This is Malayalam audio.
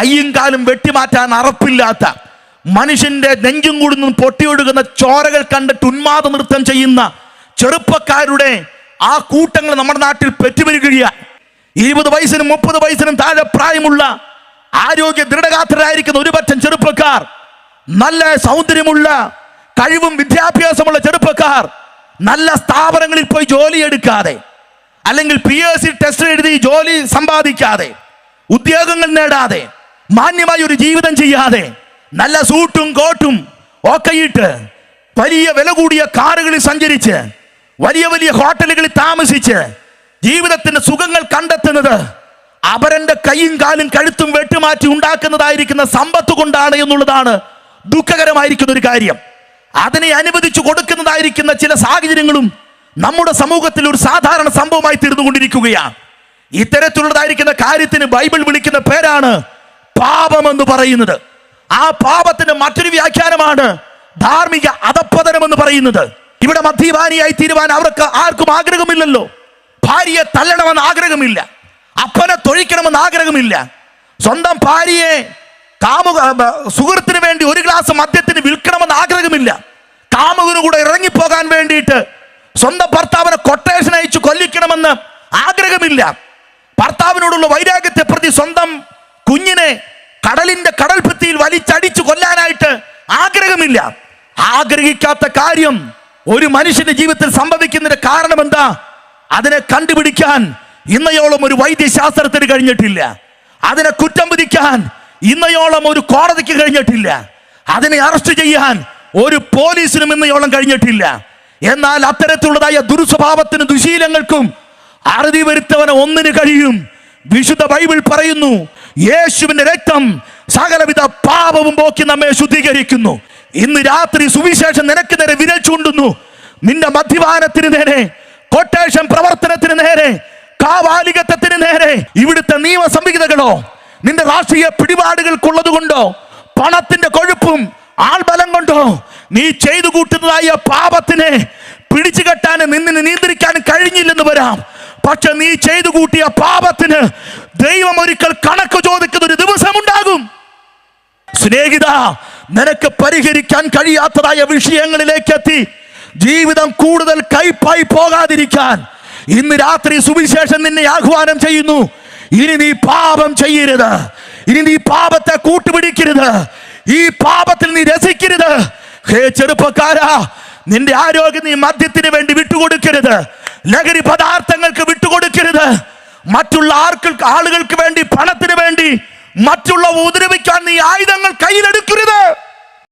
കൈയും കാലും വെട്ടിമാറ്റാൻ അറപ്പില്ലാത്ത മനുഷ്യന്റെ നെഞ്ചും കൂടുന്നും പൊട്ടിയൊഴുകുന്ന ചോരകൾ കണ്ടിട്ട് ഉന്മാദ നൃത്തം ചെയ്യുന്ന ചെറുപ്പക്കാരുടെ ആ കൂട്ടങ്ങൾ നമ്മുടെ നാട്ടിൽ പെറ്റുവരികയാണ് ഇരുപത് വയസ്സിനും മുപ്പത് വയസ്സിനും താഴെ പ്രായമുള്ള ആരോഗ്യ ദൃഢഗാത്രരായിരിക്കുന്ന ഒരു പറ്റം ചെറുപ്പക്കാർ നല്ല സൗന്ദര്യമുള്ള കഴിവും വിദ്യാഭ്യാസമുള്ള ചെറുപ്പക്കാർ നല്ല സ്ഥാപനങ്ങളിൽ പോയി ജോലി എടുക്കാതെ അല്ലെങ്കിൽ പി എസ് സി ടെസ്റ്റ് എഴുതി ജോലി സമ്പാദിക്കാതെ ഉദ്യോഗങ്ങൾ നേടാതെ മാന്യമായ ഒരു ജീവിതം ചെയ്യാതെ നല്ല സൂട്ടും കോട്ടും ഒക്കെയിട്ട് വലിയ വില കൂടിയ കാറുകളിൽ സഞ്ചരിച്ച് വലിയ വലിയ ഹോട്ടലുകളിൽ താമസിച്ച് ജീവിതത്തിന്റെ സുഖങ്ങൾ കണ്ടെത്തുന്നത് അവരന്റെ കൈയും കാലും കഴുത്തും വെട്ടുമാറ്റി ഉണ്ടാക്കുന്നതായിരിക്കുന്ന സമ്പത്ത് കൊണ്ടാണ് എന്നുള്ളതാണ് ദുഃഖകരമായിരിക്കുന്ന ഒരു കാര്യം. അതിനെ അനുവദിച്ചു കൊടുക്കുന്നതായിരിക്കുന്ന ചില സാഹചര്യങ്ങളും നമ്മുടെ സമൂഹത്തിൽ ഒരു സാധാരണ സംഭവമായി തീർന്നുകൊണ്ടിരിക്കുകയാണ്. ഇത്തരത്തിലുള്ളതായിരിക്കുന്ന കാര്യത്തിന് ബൈബിൾ വിളിക്കുന്ന പേരാണ് പാപം എന്ന് പറയുന്നത്. ആ പാപത്തിന്റെ മറ്റൊരു വ്യാഖ്യാനമാണ് ധാർമ്മിക അധപ്പതനം എന്ന് പറയുന്നത്. ഇവിടെ മദ്യപാനിയായി തീരുവാൻ അവർക്ക് ആർക്കും ആഗ്രഹമില്ലല്ലോ. ഭാര്യയെ തള്ളണമെന്ന് ആഗ്രഹമില്ല. അപ്പനെ തൊഴിക്കണമെന്ന് ആഗ്രഹമില്ല. സ്വന്തം ഭാര്യയെ കാമുക സുഹൃത്തിന് വേണ്ടി ഒരു ഗ്ലാസ് മദ്യത്തിന് വിൽക്കണമെന്ന് ആഗ്രഹമില്ല. കാമുകന് കൂടെ ഇറങ്ങിപ്പോകാൻ വേണ്ടിയിട്ട് സ്വന്തം ഭർത്താവിനെ കൊട്ടേഷൻ അയച്ചു കൊല്ലിക്കണമെന്ന് ആഗ്രഹമില്ല. ഭർത്താവിനോടുള്ള വൈരാഗ്യത്തെ പ്രതി സ്വന്തം കുഞ്ഞിനെ കടലിന്റെ കടൽ ഭിത്തിയിൽ വലിച്ചടിച്ചു കൊല്ലാനായിട്ട് ആഗ്രഹമില്ല. ആഗ്രഹിക്കാത്ത കാര്യം ഒരു മനുഷ്യന്റെ ജീവിതത്തിൽ സംഭവിക്കുന്നതിന്റെ കാരണം എന്താ? അതിനെ കണ്ടുപിടിക്കാൻ ഇന്നയോളം ഒരു വൈദ്യശാസ്ത്രത്തിന് കഴിഞ്ഞിട്ടില്ല. അതിനെ കുറ്റം വിധിക്കാൻ ഇന്നയോളം ഒരു കോടതിക്ക് കഴിഞ്ഞിട്ടില്ല. അതിനെ അറസ്റ്റ് ചെയ്യാൻ ഒരു പോലീസിനും ഇന്നയോളം കഴിഞ്ഞിട്ടില്ല. എന്നാൽ അത്തരത്തിലുള്ളതായ ദുർസ്വഭാവത്തിനും ദുശീലങ്ങൾക്കും അറുതി വരുത്തവന് ഒന്നിന് കഴിയും. വിശുദ്ധ ബൈബിൾ പറയുന്നു യേശുവിന്റെ രക്തം സകലവിധ പാപവും പോക്കി നമ്മെ ശുദ്ധീകരിക്കുന്നു. ഇന്ന് രാത്രി സുവിശേഷം നിനക്ക് നേരെ വിരൽ ചൂണ്ടുന്നു. നിന്റെ മദ്യപാനത്തിന് നേരെ കൊട്ടേഷൻ പ്രവർത്തനത്തിന് നേരെ കാവാലികത്വത്തിന് നേരെ ഇവിടുത്തെ നിയമ സംഹിതകളോ നിന്റെ രാഷ്ട്രീയ പിടിപാടുകൾക്കുള്ളത് കൊണ്ടോ പണത്തിന്റെ കൊഴുപ്പും ആൾബലം കൊണ്ടോ നീ ചെയ്തു കൂട്ടുന്നതായ പാപത്തിനെ പിടിച്ചു കെട്ടാനും നിന്നിന് നിയന്ത്രിക്കാൻ കഴിഞ്ഞില്ലെന്ന് വരാം. പക്ഷെ നീ ചെയ്തു കൂട്ടിയ പാപത്തിന് ദൈവം ഒരിക്കൽ കണക്ക് സ്നേഹിത നിനക്ക് പരിഹരിക്കാൻ കഴിയാത്തതായ വിഷയങ്ങളിലേക്ക് എത്തി ജീവിതം കൂടുതൽ കൈപ്പായി പോകാതിരിക്കാൻ. ഇന്ന് രാത്രി സുവിശേഷം നിന്നെ ആഹ്വാനം ചെയ്യുന്നു. ഇനി നീ പാപം ചെയ്യരുത്. ഇനി നീ പാപത്തെ കൂട്ടുപിടിക്കരുത്. ഈ പാപത്തിൽ നീ രസിക്കരുത്. ഹേ ചെറുപ്പക്കാരാ നിന്റെ ആരോഗ്യം നീ മദ്യത്തിന് വേണ്ടി വിട്ടുകൊടുക്കരുത്. ലഹരി പദാർത്ഥങ്ങൾക്ക് വിട്ടുകൊടുക്കരുത്. മറ്റുള്ള ആർക്ക് ആളുകൾക്ക് വേണ്ടി പണത്തിന് വേണ്ടി മറ്റുള്ളവ ഉപദ്രവിക്കാൻ നീ ആയുധങ്ങൾ കയ്യിലെടുക്കരുത്.